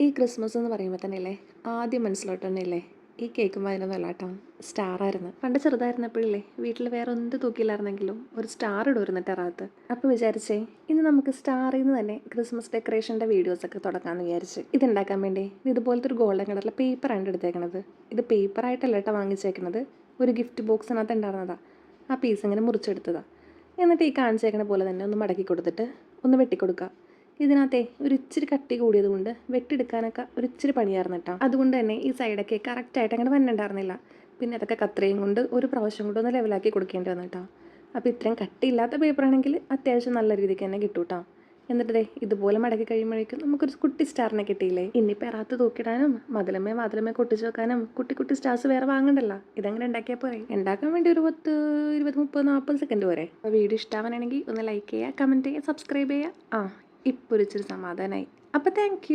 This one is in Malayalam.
ഈ ക്രിസ്മസ് എന്ന് പറയുമ്പോൾ തന്നെ അല്ലേ ആദ്യം മനസ്സിലോട്ട് തന്നെ അല്ലേ ഈ കേക്കും വായനൊന്നും അല്ല കേട്ടോ സ്റ്റാറായിരുന്നു പണ്ട് ചെറുതായിരുന്നപ്പോഴില്ലേ വീട്ടിൽ വേറെ എന്ത് തൂക്കിയില്ലായിരുന്നെങ്കിലും ഒരു സ്റ്റാർ ഇടുമായിരുന്നു ടെറാത്ത് അപ്പോൾ വിചാരിച്ചേ ഇന്ന് നമുക്ക് സ്റ്റാറിൽ നിന്ന് തന്നെ ക്രിസ്മസ് ഡെക്കറേഷന്റെ വീഡിയോസൊക്കെ തുടങ്ങാമെന്ന് വിചാരിച്ച്. ഇതുണ്ടാക്കാൻ വേണ്ടി ഇത് ഇതുപോലത്തെ ഒരു ഗോൾഡൻ കളറിലെ പേപ്പറാണ് എടുത്തേക്കണത്. ഇത് പേപ്പറായിട്ടല്ല കേട്ടോ വാങ്ങിച്ചേക്കണത്. ഒരു ഗിഫ്റ്റ് ബോക്സിനകത്ത് ഉണ്ടായിരുന്നതാ. ആ പീസ് ഇങ്ങനെ മുറിച്ചെടുത്തതാണ് എന്നിട്ട് ഈ കാണിച്ചേക്കണ പോലെ തന്നെ ഒന്ന് മടക്കി കൊടുത്തിട്ട് ഒന്ന് വെട്ടിക്കൊടുക്കുക ഇതിനകത്തെ ഒരു ഇച്ചിരി കട്ടി കൂടിയത് കൊണ്ട് വെട്ടിയെടുക്കാനൊക്കെ ഒരു ഇച്ചിരി പണിയായിരുന്നു കേട്ടോ. അതുകൊണ്ട് തന്നെ ഈ സൈഡൊക്കെ കറക്റ്റായിട്ട് അങ്ങനെ വന്നിട്ടുണ്ടായിരുന്നില്ല പിന്നെ അതൊക്കെ കത്രയും കൊണ്ട് ഒരു പ്രാവശ്യം കൊണ്ട് ഒന്ന് ലെവലാക്കി കൊടുക്കേണ്ടി വന്നു കേട്ടോ. അപ്പോൾ ഇത്രയും കട്ടിയില്ലാത്ത പേപ്പറാണെങ്കിൽ അത്യാവശ്യം നല്ല രീതിക്ക് തന്നെ കിട്ടും കേട്ടോ. എന്നിട്ട് ഇതുപോലെ മടക്കി കഴിയുമ്പോഴേക്കും നമുക്കൊരു കുട്ടി സ്റ്റാറിനെ കിട്ടിയില്ലേ? ഇനി പെറാത്ത് തൂക്കിടാനും മതിലമ്മേ വാതിലമ്മേ കൊട്ടിച്ച് വെക്കാനും കുട്ടി കുട്ടി സ്റ്റാർസ് വേറെ വാങ്ങണ്ടല്ലോ. ഇതങ്ങനെ ഉണ്ടാക്കിയാൽ പോരെ. ഉണ്ടാക്കാൻ വേണ്ടി ഒരു പത്ത് ഇരുപത് മുപ്പത് നാൽപ്പത് സെക്കൻഡ് വരെ അപ്പോൾ വീഡിയോ ഇഷ്ടമാണെങ്കിൽ ഒന്ന് ലൈക്ക് ചെയ്യുക കമന്റ് ചെയ്യുക സബ്സ്ക്രൈബ് ചെയ്യുക. ആ ഇപ്പോൾ ഇച്ചിരി സമാധാനമായി അപ്പോൾ താങ്ക്